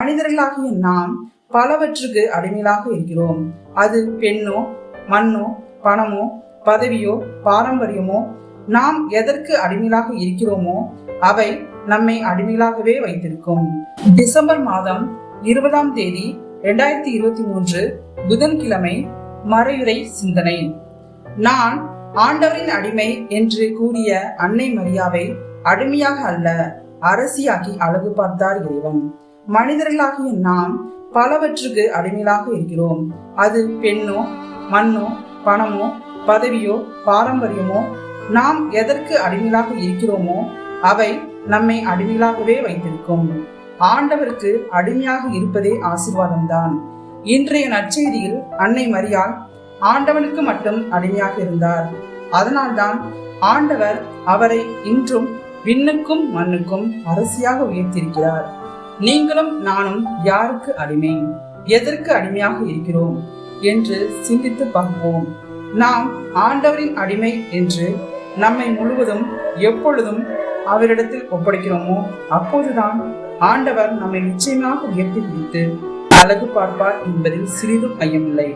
மனிதர்களாகிய நாம் பலவற்றுக்கு அடிமையாக இருக்கிறோம். அது பெண்ணோ மண்ணோ பணமோ பதவியோ பாரம்பரியமோ நாம் எதற்கு அடிமையாக இருக்கிறோமோ அவை நம்மை அடிமைகளாகவே வைத்திருக்கும். டிசம்பர் மாதம் இருபதாம் தேதி இரண்டாயிரத்தி இருபத்தி மூன்று புதன்கிழமை மறையுறை சிந்தனை. நான் ஆண்டவரின் அடிமை என்று கூறிய அன்னை மரியாவை அடிமையாக அல்ல அரசியாக்கி அழகு பார்த்தார் இறைவன். மனிதர்களாகிய நாம் பலவற்றுக்கு அடிமையாக இருக்கிறோம். அது பெண்ணோ மண்ணோ பணமோ பதவியோ பாரம்பரியமோ நாம் எதற்கு அடிமையாக இருக்கிறோமோ அவை நம்மை அடிமையாகவே வைத்திருக்கும். ஆண்டவருக்கு அடிமையாக இருப்பதே ஆசீர்வாதம்தான். இன்றைய நற்செய்தியில் அன்னை மரியாள் ஆண்டவனுக்கு மட்டும் அடிமையாக இருந்தார். அதனால்தான் ஆண்டவர் அவரை இன்றும் விண்ணுக்கும் மண்ணுக்கும் அரசியாக உயர்த்திருக்கிறார் நீங்களும் நானும் யாருக்கு அடிமை எதற்கு அடிமையாக இருக்கிறோம்? என்று சிந்தித்து பார்ப்போம். நாம் ஆண்டவரின் அடிமை என்று நம்மை முழுவதும் எப்பொழுதும் அவரிடத்தில் ஒப்படைக்கிறோமோ அப்போதுதான் ஆண்டவர் நம்மை நிச்சயமாக உயர்த்தி பிடித்து அழகு பார்ப்பார் என்பதில் சிறிதும் ஐயமில்லை.